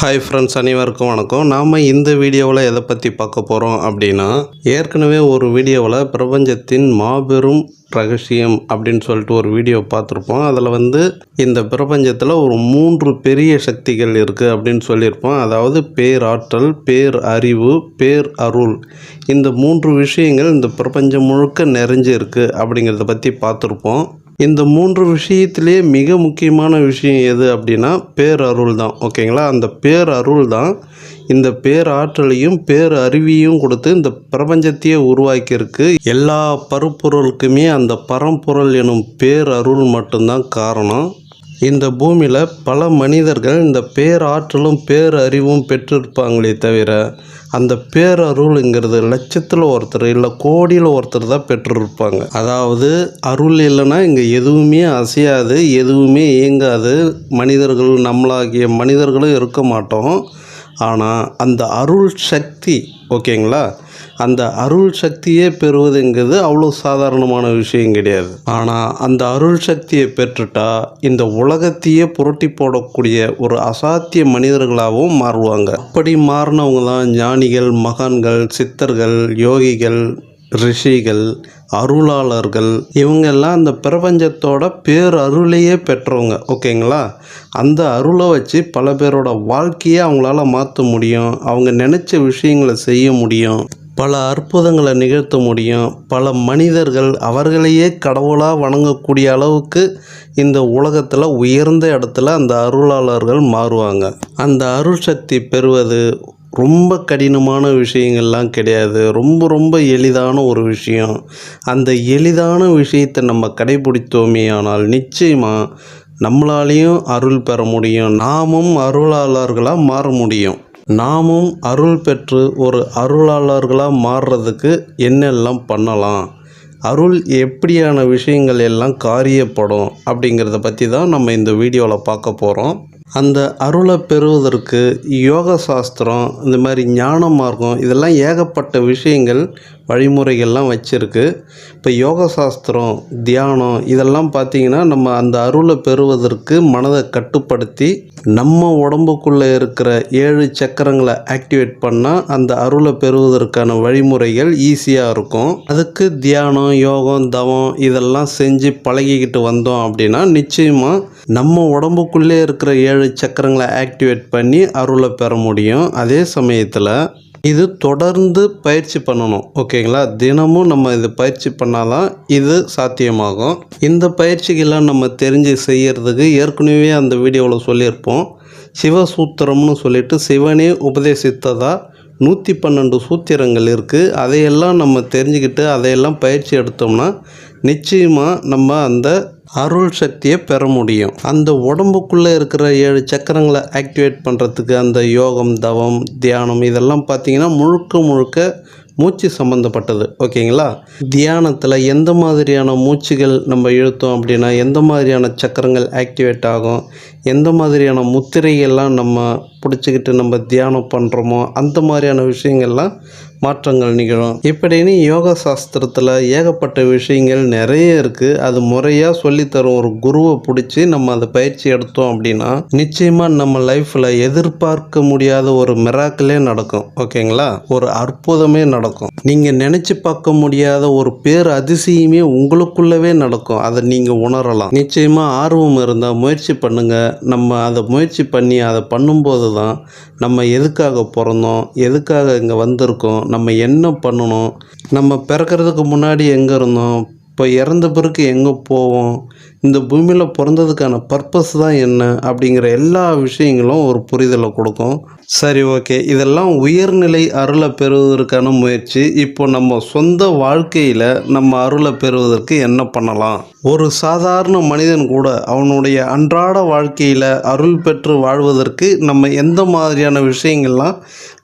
Hi friends அனைவருக்கும் வணக்கம். நாம் இந்த வீடியோவில் எதை பற்றி பார்க்க போகிறோம் அப்படின்னா ஏற்கனவே ஒரு வீடியோவில் பிரபஞ்சத்தின் மாபெரும் ரகசியம் அப்படின்னு சொல்லிட்டு ஒரு வீடியோ பார்த்துருப்போம். அதில் வந்து இந்த பிரபஞ்சத்தில் ஒரு மூன்று பெரிய சக்திகள் இருக்குது அப்படின்னு சொல்லியிருப்போம். அதாவது பேராற்றல் பேர் அறிவு பேர் அருள் இந்த மூன்று விஷயங்கள் இந்த பிரபஞ்சம் முழுக்க நிறைஞ்சு இருக்குது அப்படிங்கிறத பற்றி பார்த்துருப்போம். இந்த மூன்று விஷயத்திலே மிக முக்கியமான விஷயம் எது அப்படின்னா பேரருள் தான் ஓகேங்களா? அந்த பேரருள் தான் இந்த பேராற்றலையும் பேர் அருவியும் கொடுத்து இந்த பிரபஞ்சத்தையே உருவாக்கியிருக்கு. எல்லா பருப்பொருளுக்குமே அந்த பரம்பொருள் எனும் பேரருள் மட்டும்தான் காரணம். இந்த பூமியில் பல மனிதர்கள் இந்த பேராற்றலும் பேரறிவும் பெற்றிருப்பாங்களே தவிர அந்த பேரருள்ங்கிறது லட்சத்தில் ஒருத்தர் இல்லை கோடியில் ஒருத்தர் தான் பெற்றிருப்பாங்க. அதாவது அருள் இல்லைன்னா இங்கே எதுவுமே அசையாது எதுவுமே இயங்காது. மனிதர்கள் நம்மளாகிய மனிதர்களும் இருக்க மாட்டோம். ஆனால் அந்த அருள் சக்தி ஓகேங்களா? அந்த அருள் சக்தியே பெறுவதுங்கிறது அவ்வளோ சாதாரணமான விஷயம் கிடையாது. ஆனால் அந்த அருள் சக்தியை பெற்றுட்டா இந்த உலகத்தையே புரட்டி போடக்கூடிய ஒரு அசாத்திய மனிதர்களாகவும் மாறுவாங்க. அப்படி மாறினவங்க தான் ஞானிகள் மகான்கள் சித்தர்கள் யோகிகள் ரிஷிகள் அருளாளர்கள். இவங்கெல்லாம் அந்த பிரபஞ்சத்தோட பேரருளையே பெற்றவங்க. ஓகேங்களா? அந்த அருளை வச்சு பல பேரோட வாழ்க்கையை அவங்களால மாற்ற முடியும். அவங்க நினச்ச விஷயங்களை செய்ய முடியும். பல அற்புதங்களை நிகழ்த்த முடியும். பல மனிதர்கள் அவர்களையே கடவுளாக வணங்கக்கூடிய அளவுக்கு இந்த உலகத்தில் உயர்ந்த இடத்துல அந்த அருளாளர்கள் மாறுவாங்க. அந்த அருள் சக்தி பெறுவது ரொம்ப கடினமான விஷயங்கள்லாம் கிடையாது. ரொம்ப ரொம்ப எளிதான ஒரு விஷயம். அந்த எளிதான விஷயத்தை நம்ம கடைபிடித்தோமே ஆனால் நிச்சயமாக நம்மளாலேயும் அருள் பெற முடியும். நாமும் அருளாளர்களாக மாற முடியும். நாமும் அருள் பெற்று ஒரு அருளாளர்களாக மாறுறதுக்கு என்னெல்லாம் பண்ணலாம்? அருள் எப்படியான விஷயங்கள் எல்லாம் காரியப்படும் அப்படிங்கிறத பற்றி தான் நம்ம இந்த வீடியோவில் பார்க்க போகிறோம் அந்த அருளை பெறுவதற்கு யோக சாஸ்திரம் இந்த மாதிரி ஞான மார்க்கம் இதெல்லாம் ஏகப்பட்ட விஷயங்கள் வழிமுறைகள்லாம் வச்சுருக்கு. இப்போ யோக சாஸ்திரம் தியானம் இதெல்லாம் பார்த்திங்கன்னா நம்ம அந்த அருளை பெறுவதற்கு மனதை கட்டுப்படுத்தி நம்ம உடம்புக்குள்ளே இருக்கிற ஏழு சக்கரங்களை ஆக்டிவேட் பண்ணால் அந்த அருளை பெறுவதற்கான வழிமுறைகள் ஈஸியாக இருக்கும். அதுக்கு தியானம் யோகம் தவம் இதெல்லாம் செஞ்சு பழகிக்கிட்டு வந்தோம் அப்படின்னா நிச்சயமாக நம்ம உடம்புக்குள்ளே இருக்கிற ஏழு சக்கரங்களை ஆக்டிவேட் பண்ணி அருளை பெற முடியும். அதே சமயத்தில் இது தொடர்ந்து பயிற்சி பண்ணணும் ஓகேங்களா? தினமும் நம்ம இது பயிற்சி பண்ணாதான் இது சாத்தியமாகும். இந்த பயிற்சிகள்லாம் நம்ம தெரிஞ்சு செய்கிறதுக்கு ஏற்கனவே அந்த வீடியோவில் சொல்லியிருப்போம். சிவசூத்திரம்னு சொல்லிட்டு சிவனே உபதேசித்ததா நூற்றி பன்னெண்டு சூத்திரங்கள் இருக்குது அதையெல்லாம் நம்ம தெரிஞ்சுக்கிட்டு அதையெல்லாம் பயிற்சி எடுத்தோம்னா நிச்சயமாக நம்ம அந்த அருள் சக்தியை பெற முடியும். அந்த உடம்புக்குள்ளே இருக்கிற ஏழு சக்கரங்களை ஆக்டிவேட் பண்ணுறதுக்கு அந்த யோகம் தவம் தியானம் இதெல்லாம் பார்த்திங்கன்னா முழுக்க முழுக்க மூச்சு சம்மந்தப்பட்டது ஓகேங்களா? தியானத்தில் எந்த மாதிரியான மூச்சுகள் நம்ம இழுத்தோம் அப்படின்னா எந்த மாதிரியான சக்கரங்கள் ஆக்டிவேட் ஆகும்? எந்த மாதிரியான முத்திரையெல்லாம் நம்ம பிடிச்சிக்கிட்டு நம்ம தியானம் பண்ணுறோமோ அந்த மாதிரியான விஷயங்கள்லாம் மாற்றங்கள் நிகழும். இப்படின்னு யோகா சாஸ்திரத்தில் ஏகப்பட்ட விஷயங்கள் நிறைய இருக்குது அது முறையாக சொல்லித்தரும். ஒரு குருவை பிடிச்சி நம்ம அதை பயிற்சி எடுத்தோம் அப்படின்னா நிச்சயமாக நம்ம லைஃப்பில் எதிர்பார்க்க முடியாத ஒரு மிராக்கிளே நடக்கும். ஓகேங்களா? ஒரு அற்புதமே நடக்கும். நீங்கள் நினச்சி பார்க்க முடியாத ஒரு பேர் அதிசயமே உங்களுக்குள்ளவே நடக்கும். அதை நீங்கள் உணரலாம். நிச்சயமாக ஆர்வம் இருந்தால் முயற்சி பண்ணுங்கள் நம்ம அதை முயற்சி பண்ணி அதை பண்ணும்போது தான் நம்ம எதுக்காக பிறந்தோம் எதுக்காக இங்கே வந்திருக்கோம் நம்ம என்ன பண்ணணும் நம்ம பிறக்கிறதுக்கு முன்னாடி எங்கே இருந்தோம் இப்போ இறந்த பிறகு எங்கே போவோம் இந்த பூமியில் பிறந்ததுக்கான பர்பஸ் தான் என்ன அப்படிங்கிற எல்லா விஷயங்களும் ஒரு புரிதலை கொடுக்கும். சரி ஓகே இதெல்லாம் உயர்நிலை அருளை பெறுவதற்கான முயற்சி. இப்போ நம்ம சொந்த வாழ்க்கையில் நம்ம அருளை பெறுவதற்கு என்ன பண்ணலாம்? ஒரு சாதாரண மனிதன் கூட அவனுடைய அன்றாட வாழ்க்கையில் அருள் பெற்று வாழ்வதற்கு நம்ம எந்த மாதிரியான விஷயங்கள்லாம்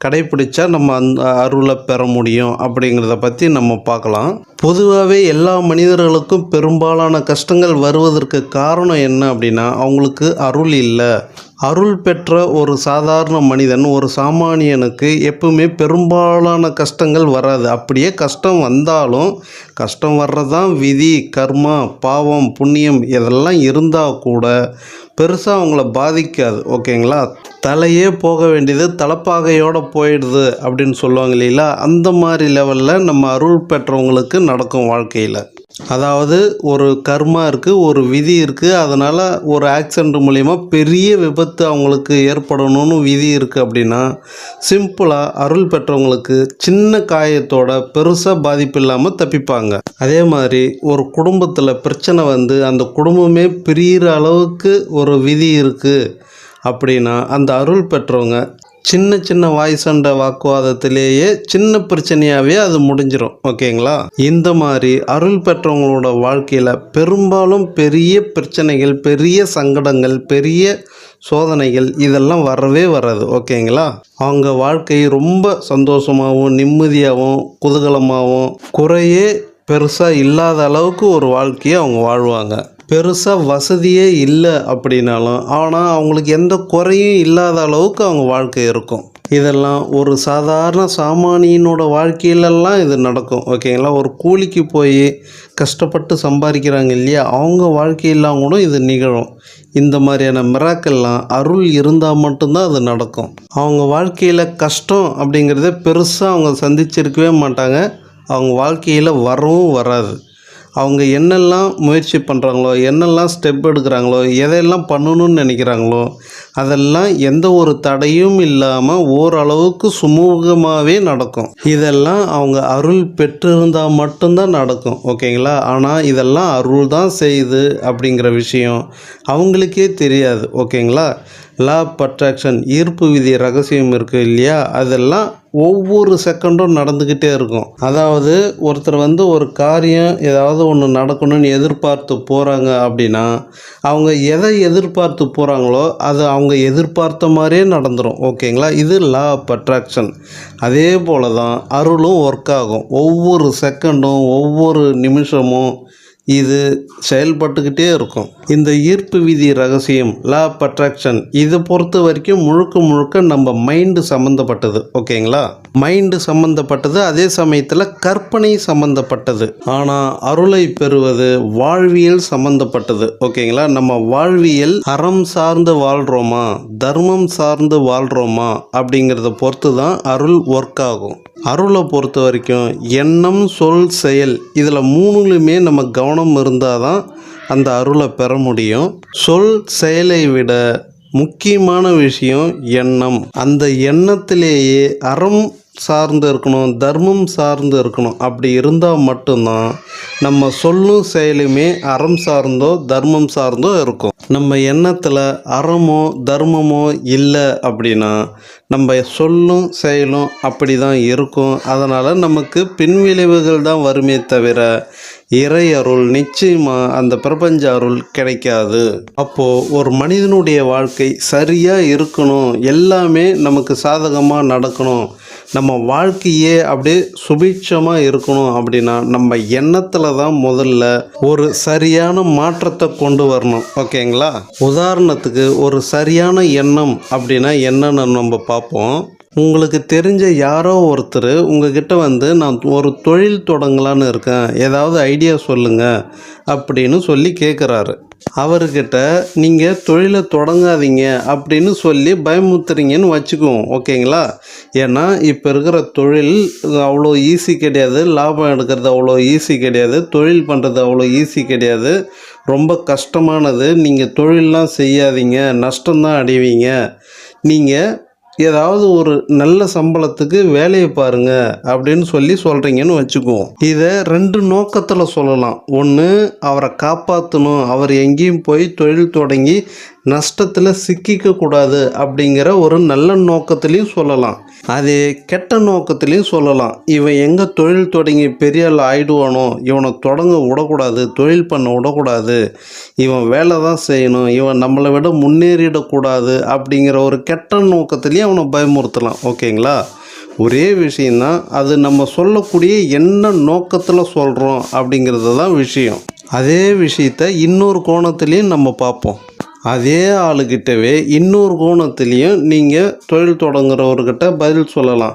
கடைப்பிடிச்சா நம்ம அந்த அருளை பெற முடியும் அப்படிங்கிறத பற்றி நம்ம பார்க்கலாம். பொதுவாகவே எல்லா மனிதர்களுக்கும் பெரும்பாலான கஷ்டங்கள் வருவதற்கு காரணம் என்ன அப்படின்னா அவங்களுக்கு அருள் இல்லை. அருள் பெற்ற ஒரு சாதாரண மனிதன் ஒரு சாமானியனுக்கு எப்பவுமே பெரும்பாலான கஷ்டங்கள் வராது. அப்படியே கஷ்டம் வந்தாலும் கஷ்டம் வர்றதான் விதி கர்மா பாவம் புண்ணியம் இதெல்லாம் இருந்தால் கூட பெருசாக அவங்கள பாதிக்காது. ஓகேங்களா? தலையே போக வேண்டியது தலைப்பாகையோடு போயிடுது அப்படின்னு சொல்லுவாங்க இல்லைங்களா? அந்த மாதிரி லெவலில் நம்ம அருள் பெற்றவங்களுக்கு நடக்கும் வாழ்க்கையில். அதாவது ஒரு கர்மா இருக்குது ஒரு விதி இருக்குது அதனால் ஒரு ஆக்சிடென்ட் மூலிமா பெரிய விபத்து அவங்களுக்கு ஏற்படணும்னு விதி இருக்குது அப்படின்னா சிம்பிளாக அருள் பெற்றவங்களுக்கு சின்ன காயத்தோட பெருசாக பாதிப்பு இல்லாமல் தப்பிப்பாங்க. அதே மாதிரி ஒரு குடும்பத்தில் பிரச்சனை வந்து அந்த குடும்பமே பிரியிற அளவுக்கு ஒரு விதி இருக்குது அப்படின்னா அந்த அருள் பெற்றவங்க சின்ன சின்ன வாய் சண்டை வாக்குவாதத்திலேயே சின்ன பிரச்சனையாகவே அது முடிஞ்சிடும் ஓகேங்களா? இந்த மாதிரி அருள் பெற்றவங்களோட வாழ்க்கையில் பெரும்பாலும் பெரிய பிரச்சனைகள் பெரிய சங்கடங்கள் பெரிய சோதனைகள் இதெல்லாம் வரவே வராது. ஓகேங்களா? அவங்க வாழ்க்கை ரொம்ப சந்தோஷமாகவும் நிம்மதியாகவும் குதூகலமாகவும் குறையே பெருசாக இல்லாத அளவுக்கு ஒரு வாழ்க்கையை அவங்க வாழ்வாங்க. பெருசாக வசதியே இல்லை அப்படின்னாலும் ஆனால் அவங்களுக்கு எந்த குறையும் இல்லாத அளவுக்கு அவங்க வாழ்க்கை இருக்கும். இதெல்லாம் ஒரு சாதாரண சாமானியனோட வாழ்க்கையிலெல்லாம் இது நடக்கும் ஓகேங்களா ஒரு கூலிக்கு போய் கஷ்டப்பட்டு சம்பாதிக்கிறாங்க இல்லையா? அவங்க வாழ்க்கையெல்லாம் கூட இது நிகழும். இந்த மாதிரியான மிராக்கள்லாம் அருள் இருந்தால் மட்டும்தான் அது நடக்கும். அவங்க வாழ்க்கையில் கஷ்டம் அப்படிங்கிறத பெருசாக அவங்க சந்திச்சிருக்கவே மாட்டாங்க. அவங்க வாழ்க்கையில் வரவும் வராது. அவங்க என்னெல்லாம் முயற்சி பண்ணுறாங்களோ என்னெல்லாம் ஸ்டெப் எடுக்கிறாங்களோ எதையெல்லாம் பண்ணணும்னு நினைக்கிறாங்களோ அதெல்லாம் எந்த ஒரு தடையும் இல்லாமல் ஓரளவுக்கு சுமூகமாகவே நடக்கும். இதெல்லாம் அவங்க அருள் பெற்றிருந்தால் மட்டும்தான் நடக்கும் ஓகேங்களா? ஆனால் இதெல்லாம் அருள் தான் செய்யுது அப்படிங்கிற விஷயம் அவங்களுக்கே தெரியாது ஓகேங்களா? லா ஆஃப் அட்ராக்ஷன் ஈர்ப்பு விதி ரகசியம் இருக்குது இல்லையா? அதெல்லாம் ஒவ்வொரு செகண்டும் நடந்துக்கிட்டே இருக்கும். அதாவது ஒருத்தர் வந்து ஒரு காரியம் ஏதாவது ஒன்று நடக்கணும்னு எதிர்பார்த்து போகிறாங்க அப்படின்னா அவங்க எதை எதிர்பார்த்து போகிறாங்களோ அது அவங்க எதிர்பார்த்த மாதிரியே நடந்துடும் ஓகேங்களா? இது லா ஆஃப் அட்ராக்ஷன் அதே போல் தான் அருளும் ஒர்க் ஆகும். ஒவ்வொரு செகண்டும் ஒவ்வொரு நிமிஷமும் இது செயல்பட்டுக்கிட்டே இருக்கும். இந்த ஈர்ப்பு விதி ரகசியம் லா ஆஃப் அட்ராக்ஷன் இதை பொறுத்த வரைக்கும் முழுக்க முழுக்க நம்ம மைண்டு சம்மந்தப்பட்டது ஓகேங்களா? மைண்டு சம்மந்தப்பட்டது அதே சமயத்தில் கற்பனை சம்மந்தப்பட்டது ஆனால் அருளை பெறுவது வாழ்வியல் சம்மந்தப்பட்டது ஓகேங்களா? நம்ம வாழ்வியல் அறம் சார்ந்து வாழ்கிறோமா தர்மம் சார்ந்து வாழ்கிறோமா அப்படிங்கிறத பொறுத்து தான் அருள் ஒர்க் ஆகும். அருளை பொறுத்த வரைக்கும் எண்ணம் சொல் செயல் இதில் மூணுலையுமே நம்ம கவனம் இருந்தால் தான் அந்த அருளை பெற முடியும். சொல் செயலை விட முக்கியமான விஷயம் எண்ணம். அந்த எண்ணத்திலேயே அறம் சார்ந்து இருக்கணும் தர்மம் சார்ந்து இருக்கணும். அப்படி இருந்தால் மட்டும்தான் நம்ம சொல்லும் செயலுமே அறம் சார்ந்தோ தர்மம் சார்ந்தோ இருக்கும். நம்ம எண்ணத்தில் அறமோ தர்மமோ இல்லை அப்படின்னா நம்ம சொல்லும் செயலும் அப்படி தான் இருக்கும். அதனால் நமக்கு பின்விளைவுகள் தான் வருமே தவிர இறை அருள் நிச்சயமாக அந்த பிரபஞ்ச அருள் கிடைக்காது. அப்போது ஒரு மனிதனுடைய வாழ்க்கை சரியாக இருக்கணும். எல்லாமே நமக்கு சாதகமாக நடக்கணும். நம்ம வாழ்க்கையே அப்படியே சுபிட்சமாக இருக்கணும் அப்படின்னா நம்ம எண்ணத்தில் தான் முதல்ல ஒரு சரியான மாற்றத்தை கொண்டு வரணும். ஓகேங்களா? உதாரணத்துக்கு ஒரு சரியான எண்ணம் அப்படின்னா என்னென்னு நம்ம பார்ப்போம். உங்களுக்கு தெரிஞ்ச யாரோ ஒருத்தர் உங்ககிட்ட வந்து நான் ஒரு தொழில் தொடங்கலான்னு இருக்கேன். ஏதாவது ஐடியா சொல்லுங்கள் அப்படின்னு சொல்லி கேட்குறாரு அவர்கிட்ட நீங்கள் தொழிலை தொடங்காதீங்க. அப்படின்னு சொல்லி பயமுத்துறீங்கன்னு வச்சுக்குவோம். ஓகேங்களா? ஏன்னா இப்போ இருக்கிற தொழில் அவ்வளோ ஈஸி கிடையாது. லாபம் எடுக்கிறது அவ்வளோ ஈஸி கிடையாது. தொழில் பண்ணுறது அவ்வளோ ஈஸி கிடையாது. ரொம்ப கஷ்டமானது. நீங்கள் தொழிலெலாம் செய்யாதீங்க. நஷ்டம்தான் அடைவீங்க. நீங்கள் ஏதாவது ஒரு நல்ல சம்பளத்துக்கு வேலையை பாருங்க அப்படின்னு சொல்லி சொல்கிறீங்கன்னு வச்சுக்குவோம். இதை ரெண்டு நோக்கத்தில் சொல்லலாம். ஒன்று அவரை காப்பாற்றணும் அவர் எங்கேயும் போய் தொழில் தொடங்கி நஷ்டத்தில் சிக்கிக்க கூடாது அப்படிங்கிற ஒரு நல்ல நோக்கத்துலேயும் சொல்லலாம். அதே கெட்ட நோக்கத்துலேயும் சொல்லலாம். இவன் எங்கே தொழில் தொடங்கி பெரிய ஆள் ஆயிடுவானோ இவனை தொடங்க விடக்கூடாது தொழில் பண்ண விடக்கூடாது. இவன் வேலை தான் செய்யணும். இவன் நம்மளை விட முன்னேறிடக்கூடாது அப்படிங்கிற ஒரு கெட்ட நோக்கத்துலேயும் அவனை பயமுறுத்தலாம். ஓகேங்களா? ஒரே விஷயந்தான் அது நம்ம சொல்லக்கூடிய என்ன நோக்கத்தில் சொல்கிறோம் அப்படிங்கிறது தான் விஷயம். அதே விஷயத்த இன்னொரு கோணத்துலேயும் நம்ம பார்ப்போம். அதே ஆளுகிட்டவே இன்னொரு கோணத்துலேயும் நீங்கள் தொழில் தொடங்குறவர்கிட்ட பதில் சொல்லலாம்.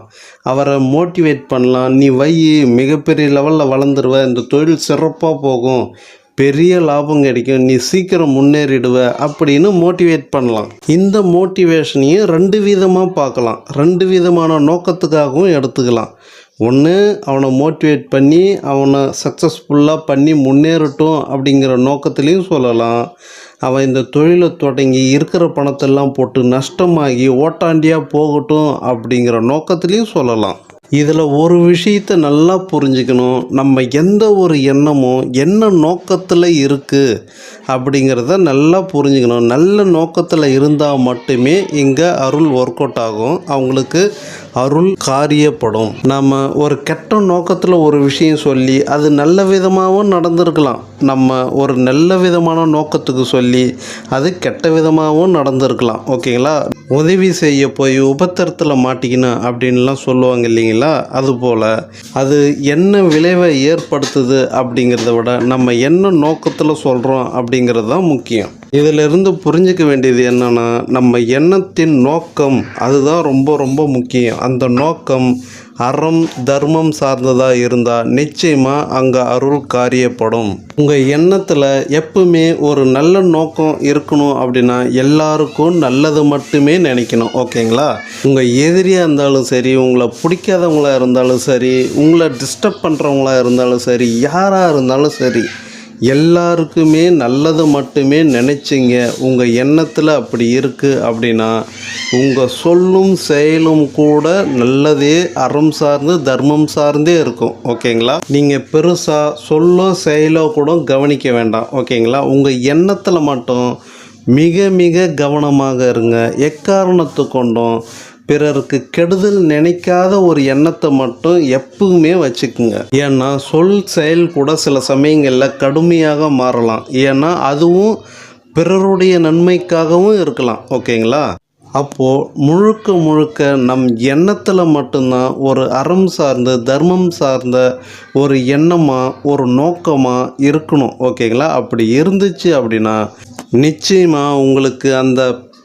அவரை மோட்டிவேட் பண்ணலாம். நீ வை மிகப்பெரிய லெவலில் வளர்ந்துருவ. இந்த தொழில் சிறப்பாக போகும். பெரிய லாபம் கிடைக்கும். நீ சீக்கிரம் முன்னேறிடுவ அப்படின்னு மோட்டிவேட் பண்ணலாம். இந்த மோட்டிவேஷனையும் ரெண்டு விதமாக பார்க்கலாம். ரெண்டு விதமான நோக்கத்துக்காகவும் எடுத்துக்கலாம். ஒன்று அவனை மோட்டிவேட் பண்ணி அவனை சக்ஸஸ்ஃபுல்லாக பண்ணி முன்னேறட்டும் அப்படிங்கிற நோக்கத்துலேயும் சொல்லலாம். அவன் இந்த தொழிலை தொடங்கி இருக்கிற பணத்தெல்லாம் போட்டு நஷ்டமாகி ஓட்டாண்டியாக போகட்டும் அப்படிங்கிற நோக்கத்துலேயும் சொல்லலாம். இதில் ஒரு விஷயத்தை நல்லா புரிஞ்சுக்கணும். நம்ம எந்த ஒரு எண்ணமும் என்ன நோக்கத்தில் இருக்குது அப்படிங்கிறத நல்லா புரிஞ்சுக்கணும். நல்ல நோக்கத்தில் இருந்தால் மட்டுமே இங்கே அருள் ஒர்க் அவுட் ஆகும். அவங்களுக்கு அருள் காரியப்படும். நம்ம ஒரு கெட்ட நோக்கத்தில் ஒரு விஷயம் சொல்லி அது நல்ல விதமாகவும் நடந்திருக்கலாம். நம்ம ஒரு நல்ல விதமான நோக்கத்துக்கு சொல்லி அது கெட்ட விதமாகவும் நடந்திருக்கலாம். ஓகேங்களா? உதவி செய்ய போய் உபத்திரத்தில் மாட்டிக்கணும் அப்படின்லாம் சொல்லுவாங்க இல்லைங்களா? அதுபோல் அது என்ன விளைவை ஏற்படுத்துது அப்படிங்கிறத விட நம்ம என்ன நோக்கத்தில் சொல்கிறோம் அப்படிங்கிறது தான் முக்கியம். இதிலிருந்து புரிஞ்சுக்க வேண்டியது என்னென்னா நம்ம எண்ணத்தின் நோக்கம் அதுதான் ரொம்ப ரொம்ப முக்கியம். அந்த நோக்கம் அறம் தர்மம் சார்ந்ததாக இருந்தால் நிச்சயமாக அங்கே அருள் காரியப்படும். உங்கள் எண்ணத்தில் எப்பவுமே ஒரு நல்ல நோக்கம் இருக்கணும் அப்படின்னா எல்லாருக்கும் நல்லது மட்டுமே நினைக்கணும் ஓகேங்களா? உங்கள் எதிரியாக இருந்தாலும் சரி உங்களை பிடிக்காதவங்களாக இருந்தாலும் சரி உங்களை டிஸ்டர்ப் பண்ணுறவங்களாக இருந்தாலும் சரி யாராக இருந்தாலும் சரி எல்லாருக்குமே நல்லது மட்டுமே நினச்சிங்க. உங்கள் எண்ணத்தில் அப்படி இருக்குது அப்படின்னா உங்கள் சொல்லும் செயலும் கூட நல்லதே அறம் சார்ந்து தர்மம் சார்ந்தே இருக்கும். ஓகேங்களா? நீங்கள் பெருசாக சொல்லோ செயலோ கூட கவனிக்க வேண்டாம். ஓகேங்களா? உங்கள் எண்ணத்தில் மட்டும் மிக மிக கவனமாக இருங்க. எக்காரணத்து கொண்டும் பிறருக்கு கெடுதல் நினைக்காத ஒரு எண்ணத்தை மட்டும் எப்பவுமே வச்சுக்குங்க. ஏன்னா சொல் செயல் கூட சில சமயங்களில் கடுமையாக மாறலாம். ஏன்னா அதுவும் பிறருடைய நன்மைக்காகவும் இருக்கலாம். ஓகேங்களா? அப்போது முழுக்க முழுக்க நம் எண்ணத்தில் மட்டும்தான் ஒரு அறம் சார்ந்த தர்மம் சார்ந்த ஒரு எண்ணமாக ஒரு நோக்கமாக இருக்கணும். ஓகேங்களா? அப்படி இருந்துச்சு அப்படின்னா நிச்சயமாக உங்களுக்கு அந்த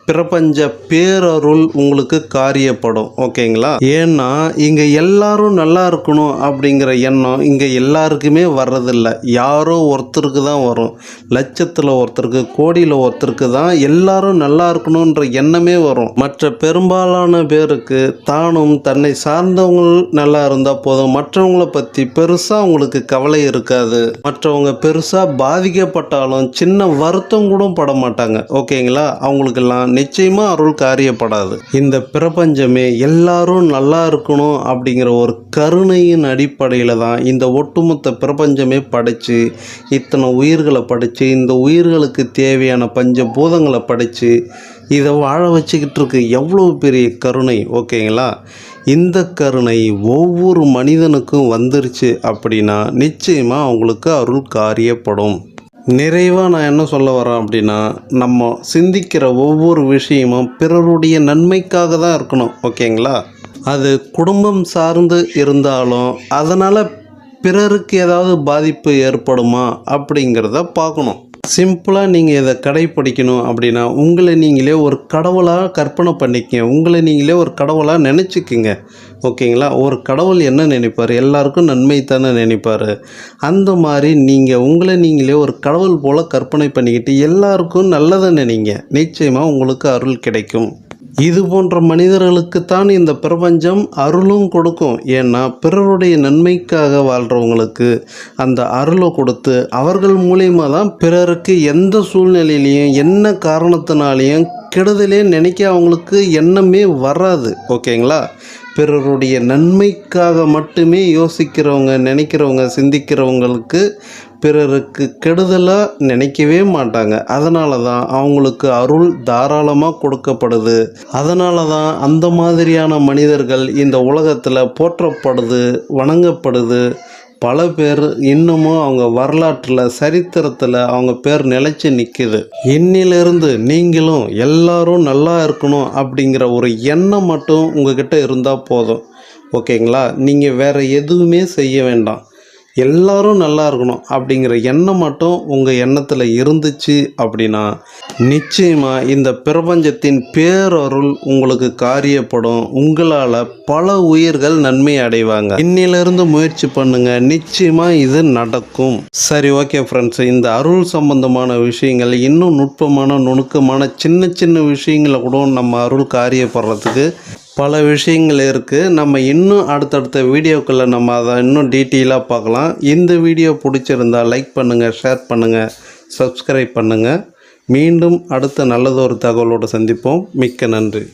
பிரபஞ்ச பேரருள் உங்களுக்கு காரியப்படும் ஓகேங்களா? ஏன்னா இங்கே எல்லாரும் நல்லா இருக்கணும் அப்படிங்கிற எண்ணம் இங்கே எல்லாருக்குமே வர்றதில்ல. யாரோ ஒருத்தருக்கு தான் வரும். லட்சத்தில் ஒருத்தருக்கு கோடியில் ஒருத்தருக்கு தான் எல்லாரும் நல்லா இருக்கணுன்ற எண்ணமே வரும். மற்ற பெரும்பாலான பேருக்கு தானும் தன்னை சார்ந்தவங்க நல்லா இருந்தால் போதும். மற்றவங்களை பற்றி பெருசாக அவங்களுக்கு கவலை இருக்காது. மற்றவங்க பெருசாக பாதிக்கப்பட்டாலும் சின்ன வருத்தம் கூட பட மாட்டாங்க. ஓகேங்களா? அவங்களுக்கெல்லாம் நிச்சயமாக அருள் காரியப்படாது. இந்த பிரபஞ்சமே எல்லாரும் நல்லா இருக்கணும் அப்படிங்கிற ஒரு கருணையின் அடிப்படையில் தான் இந்த ஒட்டுமொத்த பிரபஞ்சமே படைச்சு இத்தனை உயிர்களை படைச்சு இந்த உயிர்களுக்கு தேவையான பஞ்ச பூதங்களை படைச்சு இதை வாழ வச்சுக்கிட்டு இருக்கு எவ்வளோ பெரிய கருணை ஓகேங்களா? இந்த கருணை ஒவ்வொரு மனிதனுக்கும் வந்துருச்சு அப்படின்னா நிச்சயமாக அவங்களுக்கு அருள் காரியப்படும். நிறைவாக நான் என்ன சொல்ல வரேன் அப்படின்னா நம்ம சிந்திக்கிற ஒவ்வொரு விஷயமும் பிறருடைய நன்மைக்காக தான் இருக்கணும் ஓகேங்களா? அது குடும்பம் சார்ந்து இருந்தாலும் அதனால் பிறருக்கு ஏதாவது பாதிப்பு ஏற்படுமா அப்படிங்கிறத பார்க்கணும். சிம்பிளாக நீங்கள் இதை கடைப்பிடிக்கணும் அப்படின்னா உங்களை நீங்களே ஒரு கடவுளாக கற்பனை பண்ணிக்கங்க. உங்களை நீங்களே ஒரு கடவுளாக நினச்சிக்கிங்க. ஓகேங்களா? ஒரு கடவுள் என்ன நினைப்பார்? எல்லாருக்கும் நன்மை தானே நினைப்பார். அந்த மாதிரி நீங்கள் உங்களை நீங்களே ஒரு கடவுள் போல் கற்பனை பண்ணிக்கிட்டு எல்லாருக்கும் நல்லதை நினைங்க. நிச்சயமாக உங்களுக்கு அருள் கிடைக்கும். இது போன்ற மனிதர்களுக்குத்தான் இந்த பிரபஞ்சம் அருளும் கொடுக்கும். ஏன்னா பிறருடைய நன்மைக்காக வாழ்கிறவங்களுக்கு அந்த அருளை கொடுத்து அவர்கள் மூலியமாக தான் பிறருக்கு எந்த சூழ்நிலையிலையும் என்ன காரணத்தினாலையும் கெடுதலே நினைக்க அவங்களுக்கு எண்ணமே வராது. ஓகேங்களா? பிறருடைய நன்மைக்காக மட்டுமே யோசிக்கிறவங்க நினைக்கிறவங்க சிந்திக்கிறவங்களுக்கு பிறருக்கு கெடுதலாக நினைக்கவே மாட்டாங்க. அதனால தான் அவங்களுக்கு அருள் தாராளமாக கொடுக்கப்படுது. அதனால தான் அந்த மாதிரியான மனிதர்கள் இந்த உலகத்தில் போற்றப்படுது வணங்கப்படுது. பல பேர் இன்னமும் அவங்க வரலாற்றில் சரித்திரத்தில் அவங்க பேர் நிலைச்சி நிற்குது இன்னிலிருந்து நீங்களும் எல்லாரும் நல்லா இருக்கணும் அப்படிங்கிற ஒரு எண்ணம் மட்டும் உங்ககிட்ட இருந்தால் போதும். ஓகேங்களா? நீங்கள் வேறு எதுவுமே செய்ய வேண்டாம். எல்லாரும் நல்லா இருக்கணும் அப்படிங்கிற எண்ணம் மட்டும் உங்கள் எண்ணத்தில் இருந்துச்சு அப்படின்னா நிச்சயமாக இந்த பிரபஞ்சத்தின் பேரருள் உங்களுக்கு காரியப்படும். உங்களால் பல உயிர்கள் நன்மை அடைவாங்க. இன்னிலிருந்து முயற்சி பண்ணுங்க. நிச்சயமாக இது நடக்கும். சரி ஓகே ஃப்ரெண்ட்ஸ் இந்த அருள் சம்பந்தமான விஷயங்கள் இன்னும் நுட்பமான நுணுக்கமான சின்ன சின்ன விஷயங்களை கூட நம்ம அருள் காரியப்படுறதுக்கு பல விஷயங்கள் இருக்குது நம்ம இன்னும் அடுத்தடுத்த வீடியோக்களை நம்ம அதை இன்னும் டீட்டெயிலாக பார்க்கலாம். இந்த வீடியோ பிடிச்சிருந்தா லைக் பண்ணுங்கள் ஷேர் பண்ணுங்கள் சப்ஸ்கிரைப் பண்ணுங்கள் மீண்டும் அடுத்த நல்லதொரு தகவலோடு சந்திப்போம். மிக்க நன்றி.